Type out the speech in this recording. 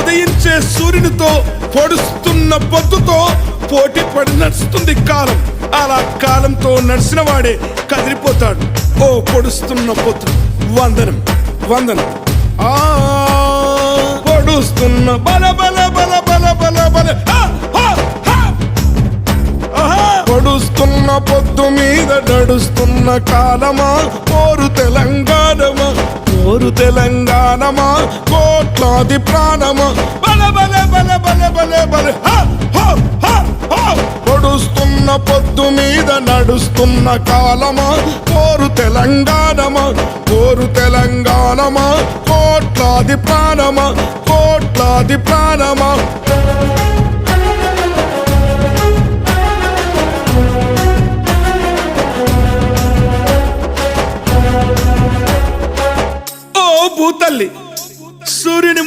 ఉదయించే సూర్యునితో పొడుస్తున్న పొద్దుతో పోటీ పడి నడుస్తుంది కాలం. అలా కాలంతో నడిచిన వాడే కదిలిపోతాడు. ఓ పొడుస్తున్న పొద్దు. వందనం. వందనం. ఆ! పొడుస్తున్న బల బల బల బల బల బల. ఆహా! పొడుస్తున్న పొద్దు మీద నడుస్తున్న కాలమా? పోరు తెలంగాణ పోరు తెలంగాణమా కోట్లాది ప్రాణమా. బల బల బల బల బల బల. పొడుస్తున్న పొద్దు మీద నడుస్తున్న కాలమా? కోరు తెలంగాణమా? కోరు తెలంగాణమా? కోట్లాది ప్రాణమా? కోట్లాది ప్రాణమా? భూతల్లి సూర్యుని